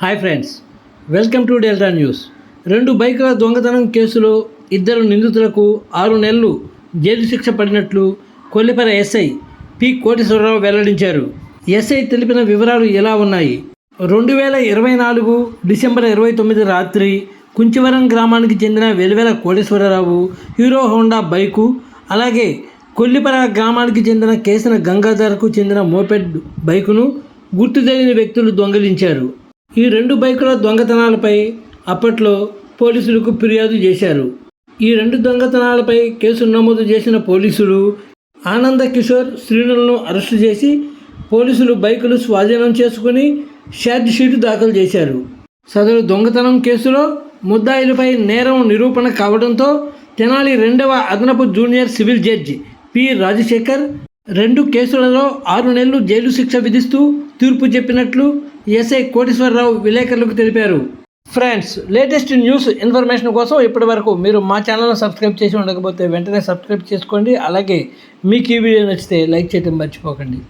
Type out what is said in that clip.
Hi friends welcome to Delta News రెండు బైకుల దొంగతనం కేసులో ఇద్దరు నిందితులకు ఆరు నెలలు జైలు శిక్ష పడినట్లు కొల్లిపర ఎస్ఐ పి కోటేశ్వరరావు వెల్లడించారు. ఎస్ఐ తెలిపిన వివరాలు ఎలా ఉన్నాయి? రెండు వేల ఇరవై నాలుగు డిసెంబర్ ఇరవై తొమ్మిది రాత్రి కుంచివరం గ్రామానికి చెందిన Velivela Koteswararao Hero Honda bike అలాగే కొల్లిపర గ్రామానికి చెందిన కేసిన గంగాధర్కు చెందిన మోపెడ్ బైకును గుర్తు తెలియని వ్యక్తులు దొంగిలించారు. ఈ రెండు బైకుల దొంగతనాలపై అప్పట్లో పోలీసులకు ఫిర్యాదు చేశారు. ఈ రెండు దొంగతనాలపై కేసు నమోదు చేసిన పోలీసులు ఆనంద కిషోర్ శ్రీనులను అరెస్టు చేసి పోలీసులు బైకులు స్వాధీనం చేసుకుని షార్ట్ షీటు దాఖలు చేశారు. సదరు దొంగతనం కేసులో ముద్దాయిలపై నేరం నిరూపణ కావడంతో తెనాలి రెండవ అదనపు junior civil judge P Rajasekhar రెండు కేసులలో ఆరు నెలలు జైలు శిక్ష విధిస్తూ తీర్పు చెప్పినట్లు ఎస్ఐ కోటేశ్వరరావు విలేకరులకు తెలిపారు. ఫ్రెండ్స్ లేటెస్ట్ న్యూస్ ఇన్ఫర్మేషన్ కోసం ఇప్పటి వరకు మీరు మా ఛానల్ను సబ్స్క్రైబ్ చేసి ఉండకపోతే వెంటనే సబ్స్క్రైబ్ చేసుకోండి. అలాగే మీకు ఈ వీడియో నచ్చితే లైక్ చేయడం మర్చిపోకండి.